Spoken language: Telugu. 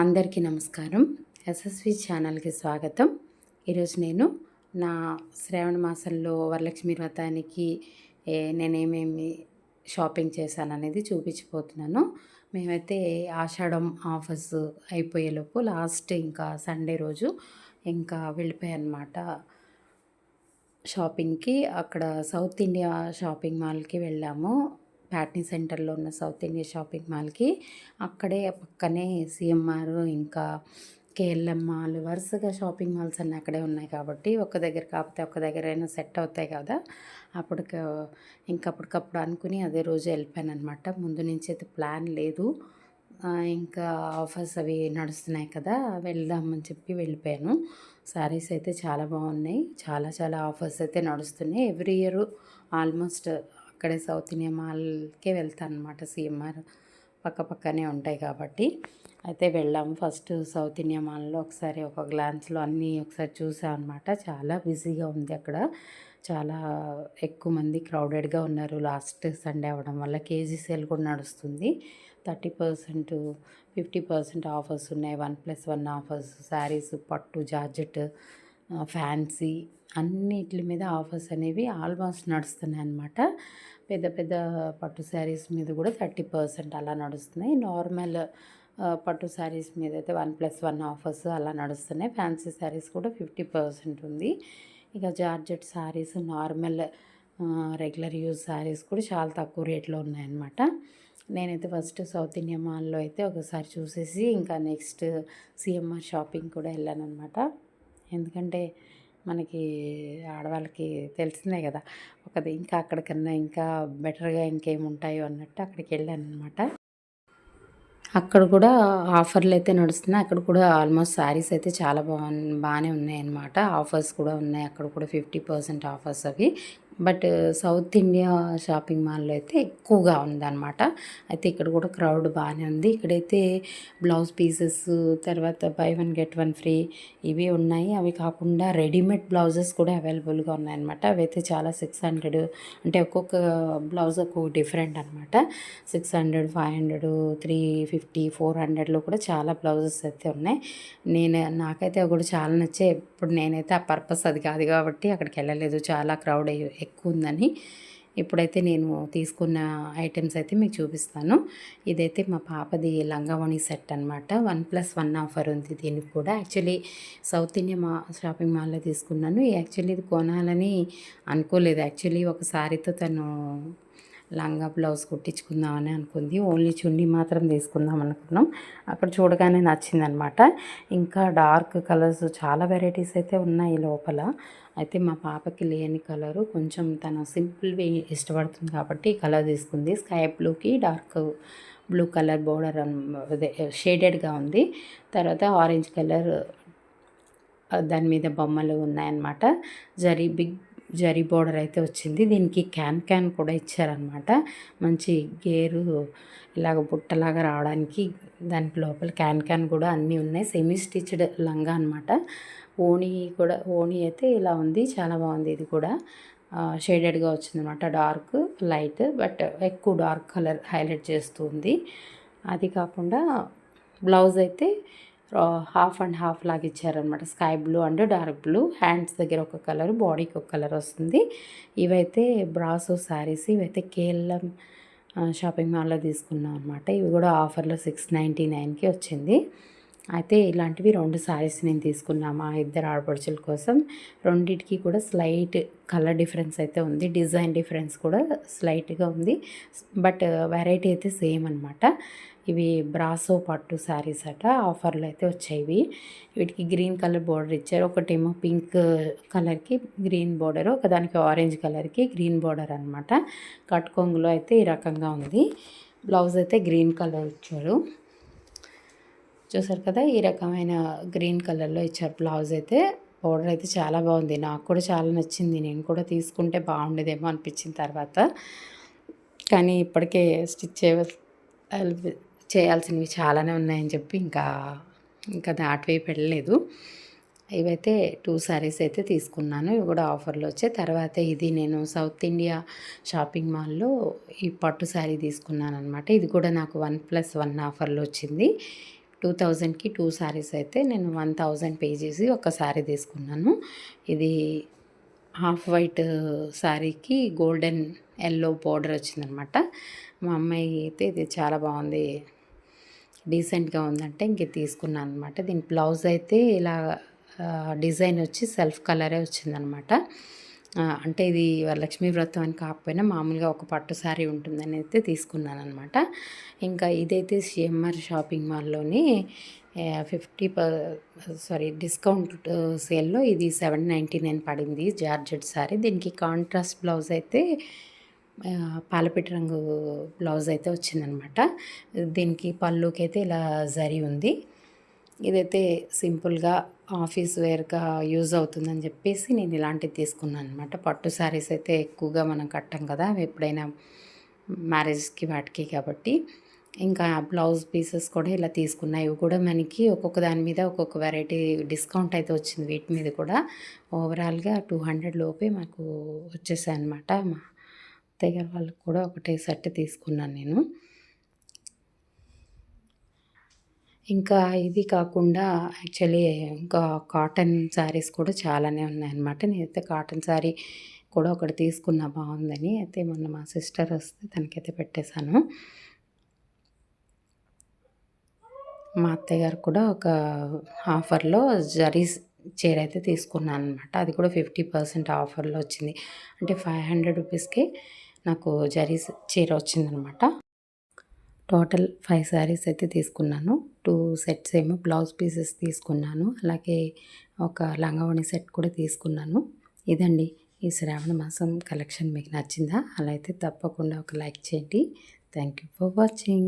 అందరికీ నమస్కారం. ఎస్ఎస్వి ఛానల్కి స్వాగతం. ఈరోజు నేను నా శ్రావణ మాసంలో వరలక్ష్మి వ్రతానికి నేనేమేమి షాపింగ్ చేశాను అనేది చూపించిపోతున్నాను మేమైతే ఆషాఢం ఆఫర్స్ అయిపోయేలోపు లాస్ట్ ఇంకా సండే రోజు ఇంకా వెళ్ళిపోయానమాట షాపింగ్కి. అక్కడ సౌత్ ఇండియా షాపింగ్ మాల్కి వెళ్ళాము. ప్యాట్నీ సెంటర్లో ఉన్న సౌత్ ఇండియా షాపింగ్ మాల్కి అక్కడే పక్కనే సిఎంఆర్ ఇంకా కేఎల్ఎం మాల్ వరుసగా షాపింగ్ మాల్స్ అన్నీ అక్కడే ఉన్నాయి కాబట్టి ఒక దగ్గర కాకపోతే ఒక దగ్గర అయినా సెట్ అవుతాయి కదా. అప్పుడు ఇంకప్పటికప్పుడు అనుకుని అదే రోజు వెళ్ళిపోయాను అనమాట ముందు నుంచి అయితే ప్లాన్ లేదు. ఇంకా ఆఫర్స్ అవి నడుస్తున్నాయి కదా వెళ్దామని చెప్పి వెళ్ళిపోయాను. శారీస్ అయితే చాలా బాగున్నాయి. చాలా చాలా ఆఫర్స్ అయితే నడుస్తున్నాయి. ఎవ్రీ ఇయర్ ఆల్మోస్ట్ అక్కడే సౌత్ ఇండియా మాల్కే వెళ్తాను అనమాట సిఎంఆర్ పక్క పక్కనే ఉంటాయి కాబట్టి. అయితే వెళ్ళాము. ఫస్ట్ సౌత్ ఇండియా మాల్లో ఒకసారి ఒక గ్లాన్స్లో అన్నీ ఒకసారి చూసాం అనమాట చాలా బిజీగా ఉంది అక్కడ. చాలా ఎక్కువ మంది క్రౌడెడ్గా ఉన్నారు. లాస్ట్ సండే అవ్వడం వల్ల కేజీ సేల్ కూడా నడుస్తుంది. Thirty percent fifty percent offers ఉన్నాయి. One plus one offers saris పట్టు జార్జెట్ ఫ్యాన్సీ అన్నిటి మీద ఆఫర్స్ అనేవి ఆల్మోస్ట్ నడుస్తున్నాయి అనమాట పెద్ద పెద్ద పట్టు శారీస్ మీద కూడా థర్టీ పర్సెంట్ అలా నడుస్తున్నాయి. నార్మల్ పట్టు శారీస్ మీద అయితే వన్ ప్లస్ వన్ ఆఫర్స్ అలా నడుస్తున్నాయి. ఫ్యాన్సీ శారీస్ కూడా ఫిఫ్టీ పర్సెంట్ ఉంది. ఇక georgette saris normal regular use saris కూడా చాలా తక్కువ రేట్లో ఉన్నాయన్నమాట. నేనైతే ఫస్ట్ సౌత్ ఇండియా మాల్లో అయితే ఒకసారి చూసేసి ఇంకా నెక్స్ట్ సిఎంఆర్ షాపింగ్ కూడా వెళ్ళాను అనమాట ఎందుకంటే మనకి ఆడవాళ్ళకి తెలిసిందే కదా ఒకది ఇంకా అక్కడికన్నా ఇంకా బెటర్గా ఇంకేముంటాయో అన్నట్టు అక్కడికి వెళ్ళాను అనమాట అక్కడ కూడా ఆఫర్లు అయితే నడుస్తున్నాయి. అక్కడ కూడా ఆల్మోస్ట్ శారీస్ అయితే చాలా బాగా బాగానే ఉన్నాయి ఆఫర్స్ కూడా ఉన్నాయి. అక్కడ కూడా ఫిఫ్టీ పర్సెంట్ ఆఫర్స్ అవి. బట్ సౌత్ ఇండియా షాపింగ్ మాల్లో అయితే ఎక్కువగా ఉందన్నమాట. అయితే ఇక్కడ కూడా క్రౌడ్ బాగానే ఉంది. ఇక్కడైతే బ్లౌజ్ పీసెస్ తర్వాత buy one get one free ఇవి ఉన్నాయి. అవి కాకుండా రెడీమేడ్ బ్లౌజెస్ కూడా అవైలబుల్గా ఉన్నాయన్నమాట. అవి అయితే చాలా సిక్స్ హండ్రెడ్ అంటే ఒక్కొక్క బ్లౌజ్ ఒక్కొక్క డిఫరెంట్ అనమాట six hundred five hundred three fifty four హండ్రెడ్లో కూడా చాలా బ్లౌజెస్ అయితే ఉన్నాయి. నేను నాకైతే అవి కూడా చాలా నచ్చాయి. ఇప్పుడు నేనైతే ఆ పర్పస్ అది కాదు కాబట్టి అక్కడికి వెళ్ళలేదు. చాలా క్రౌడ్ ఎక్కువ ఉందని ఇప్పుడైతే నేను తీసుకున్న ఐటమ్స్ అయితే మీకు చూపిస్తాను. ఇదైతే మా పాపది లంగావణి సెట్ అనమాట వన్ ప్లస్ వన్ ఆఫర్ ఉంది దీనికి కూడా. యాక్చువల్లీ సౌత్ ఇండియా మా షాపింగ్ మాల్లో తీసుకున్నాను. యాక్చువల్లీ ఇది కొనాలని అనుకోలేదు. యాక్చువల్లీ ఒక సారీతో తను లంగా బ్లౌజ్ కుట్టించుకుందామని అనుకుంది. ఓన్లీ చున్నీ మాత్రం తీసుకుందాం అనుకున్నాం. అక్కడ చూడగానే నచ్చిందనమాట. ఇంకా డార్క్ కలర్స్ చాలా వెరైటీస్ అయితే ఉన్నాయి లోపల. అయితే మా పాపకి లేని కలరు. కొంచెం తను సింపుల్వి ఇష్టపడుతుంది కాబట్టి కలర్ తీసుకుంది. స్కై బ్లూకి డార్క్ బ్లూ కలర్ బోర్డర్ అదే షేడెడ్గా ఉంది. తర్వాత ఆరెంజ్ కలర్ దాని మీద బొమ్మలు ఉన్నాయన్నమాట. జరీ బిగ్ జరీ బోర్డర్ అయితే వచ్చింది. దీనికి క్యాన్ క్యాన్ కూడా ఇచ్చారనమాట మంచి గేరు ఇలాగ బుట్టలాగా రావడానికి దాని లోపల క్యాన్ క్యాన్ కూడా అన్నీ ఉన్నాయి. సెమీ స్టిచ్డ్ లంగా అనమాట ఓణి కూడా ఓణి అయితే ఇలా ఉంది. చాలా బాగుంది ఇది కూడా. షేడెడ్గా వచ్చిందనమాట డార్క్ లైట్ బట్ ఎక్కువ డార్క్ కలర్ హైలైట్ చేస్తుంది. అది కాకుండా బ్లౌజ్ అయితే హాఫ్ అండ్ హాఫ్ లాగా ఇచ్చారనమాట sky blue and dark blue hands దగ్గర ఒక కలర్ బాడీకి ఒక కలర్ వస్తుంది. ఇవైతే బ్రాసో శారీస్ ఇవైతే కేఎల్ఎం షాపింగ్ మాల్లో తీసుకున్నాం అనమాట ఇవి కూడా ఆఫర్లో సిక్స్ నైంటీ నైన్కి వచ్చింది. అయితే ఇలాంటివి రెండు శారీస్ నేను తీసుకున్నా మా ఇద్దరు ఆడపడుచుల కోసం. రెండిటికి కూడా స్లైట్ కలర్ డిఫరెన్స్ అయితే ఉంది. డిజైన్ డిఫరెన్స్ కూడా స్లైట్గా ఉంది. బట్ వెరైటీ అయితే సేమ్ అనమాట ఇవి బ్రాసో పట్టు శారీస్ అట ఆఫర్లు అయితే వచ్చాయి వీటికి గ్రీన్ కలర్ బోర్డర్ ఇచ్చారు. ఒకటేమో పింక్ కలర్కి గ్రీన్ బోర్డర్ ఒకదానికి ఆరెంజ్ కలర్కి గ్రీన్ బోర్డర్ అనమాట కట్కొంగులో అయితే ఈ రకంగా ఉంది. బ్లౌజ్ అయితే గ్రీన్ కలర్ ఇచ్చారు. చూసారు కదా ఈ రకమైన గ్రీన్ కలర్లో ఇచ్చారు బ్లౌజ్ అయితే. పౌడర్ అయితే చాలా బాగుంది. నాకు కూడా చాలా నచ్చింది. నేను కూడా తీసుకుంటే బాగుండేదేమో అనిపించిన తర్వాత. కానీ ఇప్పటికే స్టిచ్ చేయ చేయాల్సినవి చాలానే ఉన్నాయని చెప్పి ఇంకా ఇంకా దాటివైపు వెళ్ళలేదు. ఇవైతే టూ శారీస్ అయితే తీసుకున్నాను. ఇవి కూడా ఆఫర్లో వచ్చాయి. తర్వాత ఇది నేను సౌత్ ఇండియా షాపింగ్ మాల్లో ఈ పట్టు శారీ తీసుకున్నాను అనమాట ఇది కూడా నాకు వన్ ప్లస్ వన్ ఆఫర్లో వచ్చింది. టూ థౌజండ్కి టూ శారీస్ అయితే నేను వన్ థౌజండ్ పే చేసి ఒక శారీ తీసుకున్నాను. ఇది హాఫ్ వైట్ శారీకి గోల్డెన్ ఎల్లో బార్డర్ వచ్చిందనమాట మా అమ్మాయి అయితే ఇది చాలా బాగుంది డీసెంట్గా ఉందంటే ఇంక తీసుకున్నాను అనమాట దీని బ్లౌజ్ అయితే ఇలా డిజైన్ వచ్చి సెల్ఫ్ కలరే వచ్చిందనమాట అంటే ఇది వరలక్ష్మీ వ్రతం అని కాకపోయినా మామూలుగా ఒక పట్టు శారీ ఉంటుందని అయితే తీసుకున్నాను అనమాట ఇంకా ఇదైతే సిఎంఆర్ షాపింగ్ మాల్లోని ఫిఫ్టీ పర్ సారీ డిస్కౌంట్ సేల్లో ఇది సెవెన్ నైంటీ నైన్ పడింది జార్జెట్ శారీ. దీనికి కాంట్రాస్ట్ బ్లౌజ్ అయితే పాలపిట్ట రంగు బ్లౌజ్ అయితే వచ్చిందనమాట. దీనికి పళ్ళుకి అయితే ఇలా జరి ఉంది. ఇదైతే సింపుల్గా ఆఫీస్ వేర్గా యూజ్ అవుతుందని చెప్పేసి నేను ఇలాంటివి తీసుకున్నాను అనమాట పట్టు శారీస్ అయితే ఎక్కువగా మనం కట్టం కదా ఎప్పుడైనా మ్యారేజ్కి వాటికి కాబట్టి. ఇంకా బ్లౌజ్ పీసెస్ కూడా ఇలా తీసుకున్నాయి ఇవి కూడా మనకి ఒక్కొక్క దాని మీద ఒక్కొక్క వెరైటీ డిస్కౌంట్ అయితే వచ్చింది వీటి మీద కూడా. ఓవరాల్గా టూ హండ్రెడ్ లోపే మాకు వచ్చేసాయి అనమాట మా అత్తయ్య గారు వాళ్ళకి కూడా ఒకటే సెట్ తీసుకున్నాను నేను. ఇంకా ఇది కాకుండా యాక్చువల్లీ ఇంకా కాటన్ శారీస్ కూడా చాలానే ఉన్నాయన్నమాట. నేనైతే కాటన్ శారీ కూడా ఒకటి తీసుకున్నా బాగుందని. అయితే మొన్న మా సిస్టర్ వస్తే తనకైతే పెట్టేశాను. మా అత్తయ్య గారు కూడా ఒక ఆఫర్లో జరీస్ చీర అయితే తీసుకున్నాను అనమాట అది కూడా ఫిఫ్టీ పర్సెంట్ ఆఫర్లో వచ్చింది. అంటే ఫైవ్ హండ్రెడ్ రూపీస్కి నాకు జరీ చీర వచ్చిందనమాట. టోటల్ ఫైవ్ శారీస్ అయితే తీసుకున్నాను. టూ సెట్స్ ఏమో బ్లౌజ్ పీసెస్ తీసుకున్నాను. అలాగే ఒక లంగావణి సెట్ కూడా తీసుకున్నాను. ఇదండి ఈ శ్రావణ మాసం కలెక్షన్ మీకు నచ్చిందా? అలా అయితే తప్పకుండా ఒక లైక్ చేయండి. Thank you for watching